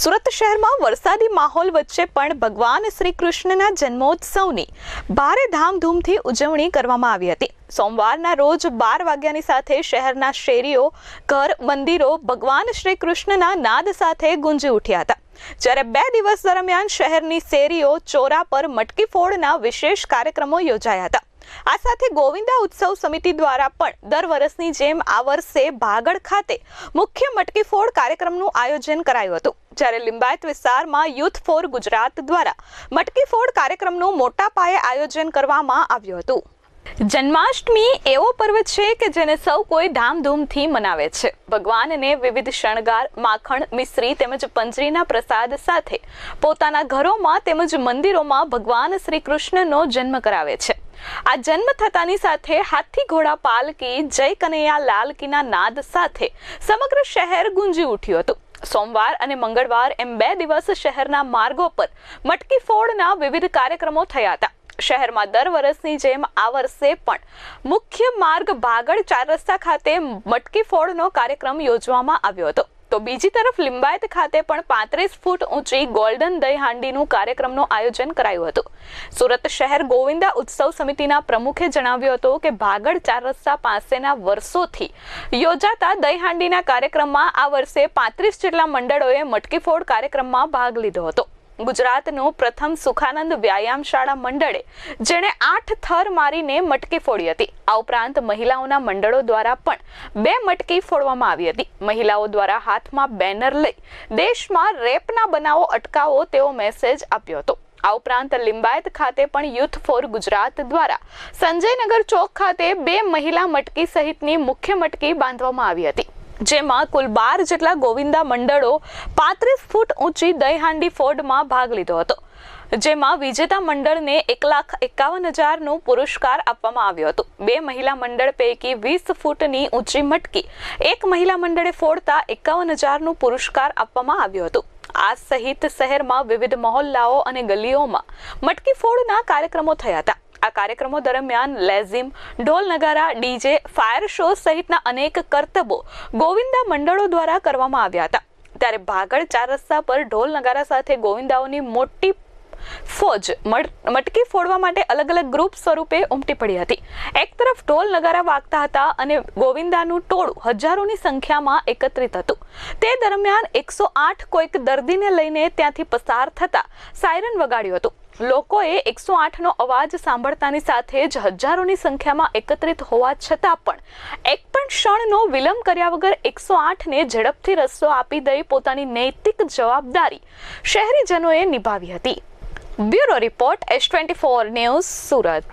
સુરત શહેરમાં વરસાદી માહોલ વચ્ચે પણ ભગવાન શ્રી કૃષ્ણના જન્મોત્સવની ભારે ધામધૂમથી ઉજવણી કરવામાં આવી હતી. સોમવારના રોજ બાર વાગ્યાની સાથે શહેરના શેરીઓ, ઘર, મંદિરો ભગવાન શ્રી કૃષ્ણના નાદ સાથે ગુંજી ઉઠ્યા હતા. જ્યારે બે દિવસ દરમિયાન શહેરની શેરીઓ, ચોરા પર મટકી ફોડના વિશેષ કાર્યક્રમો યોજાયા હતા. આ સાથે ગોવિંદા ઉત્સવ સમિતિ દ્વારા પણ દર વર્ષની જેમ આ વર્ષે ભાગડ ખાતે મુખ્ય મટકી ફોડ કાર્યક્રમનું આયોજન કરાયું હતું. જ્યારે લિંબાયત વિસ્તારમાં યુથ ફોર ગુજરાત દ્વારા મટકી ફોડ કાર્યક્રમનું મોટા પાયે આયોજન કરવામાં આવ્યું હતું. જન્માષ્ટમી એવો પર્વ છે કે જેને સૌ કોઈ ધામધૂમથી મનાવે છે. ભગવાનને વિવિધ શણગાર, માખણ, મિશ્રી તેમજ પંજરીના પ્રસાદ સાથે પોતાના ઘરોમાં તેમજ મંદિરોમાં ભગવાન શ્રી કૃષ્ણનો જન્મ કરાવે છે. આ જન્મ થતાની સાથે હાથી ઘોડા પાલકી, જય કનૈયા લાલ કીના નાદ સાથે સમગ્ર શહેર ગુંજી ઉઠ્યું હતું. સોમવાર અને મંગળવાર એમ બે દિવસ શહેરના માર્ગો પર મટકી ફોડના વિવિધ કાર્યક્રમો થયા હતા. શહેરમાં દર વર્ષની જેમ આ વર્ષે પણ મુખ્ય માર્ગ બાગડ ચાર રસ્તા ખાતે મટકી ફોડનો કાર્યક્રમ યોજવામાં આવ્યો હતો. તો બીજી તરફ લિંબાયત ખાતે પણ પાંત્રીસ ફૂટ ઊંચી ગોલ્ડન દહીં હાંડીનું કાર્યક્રમનું આયોજન કરાયું હતું. સુરત શહેર ગોવિંદા ઉત્સવ સમિતિના પ્રમુખે જણાવ્યું હતું કે ભાગળ ચાર રસ્તા પાસેના વર્ષોથી યોજાતા દહીં હાંડીના કાર્યક્રમમાં આ વર્ષે પાંત્રીસ જેટલા મંડળોએ મટકીફોડ કાર્યક્રમમાં ભાગ લીધો હતો. ગુજરાતનું પ્રથમ સુખાનંદ વ્યાયામ શાળા મંડળે, જેણે આઠ થર મારીને મટકી ફોડી હતી. આ ઉપરાંત મહિલાઓના મંડળો દ્વારા પણ બે મટકી ફોડવામાં આવી હતી. મહિલાઓ દ્વારા હાથમાં બેનર લઈ દેશમાં રેપના બનાવો અટકાવો તેવો મેસેજ આપ્યો હતો. આ ઉપરાંત લિંબાયત ખાતે પણ યુથ ફોર ગુજરાત દ્વારા સંજયનગર ચોક ખાતે બે મહિલા મટકી સહિતની મુખ્ય મટકી બાંધવામાં આવી હતી. જેમાં કુલ બાર જેટલા ગોવિંદા મંડળો પાંત્રીસ ફૂટ ઊંચી દહીહાંડી ફોડમાં ભાગ લીધો હતો, જેમાં વિજેતા મંડળને એક લાખ એકાવન હજારનો પુરસ્કાર આપવામાં આવ્યો હતો. બે મહિલા મંડળ પૈકી વીસ ફૂટની ઊંચી મટકી એક મહિલા મંડળે ફોડતા એકાવન હજારનો પુરસ્કાર આપવામાં આવ્યો હતો. આ સહિત શહેરમાં વિવિધ મહોલ્લાઓ અને ગલીઓમાં મટકી ફોડના કાર્યક્રમો થયા હતા. આ કાર્યક્રમો દરમિયાન લેઝિમ, ઢોલ નગારા, ડીજે, ફાયર શો સહિતના અનેક કરતબો ગોવિંદા મંડળો દ્વારા કરવામાં આવ્યા હતા. ત્યારે ભાગળ ચાર રસ્તા પર ઢોલ નગારા સાથે ગોવિંદાઓની મોટી ફોજ મટ- મટકી ફોડવા માટે અલગ અલગ ગ્રુપ સ્વરૂપે ઉમટી પડી હતી. એક તરફ ઢોલ નગારા વાગતા હતા અને ગોવિંદાનું ટોળું હજારોની સંખ્યામાં એકત્રિત હતું. તે દરમિયાન એકસો આઠ કોઈક દર્દીને લઈને ત્યાંથી પસાર થતા સાયરન વગાડ્યું હતું. લોકોએ એકસો આઠનો અવાજ સાંભળતાની સાથે જ હજારોની સંખ્યામાં એકત્રિત હોવા છતાં પણ એક પણ ક્ષણનો વિલંબ કર્યા વગર એકસો આઠને ઝડપથી રસ્તો આપી દઈ પોતાની નૈતિક જવાબદારી શહેરીજનોએ નિભાવી હતી. Bureau report S twenty four news Surat.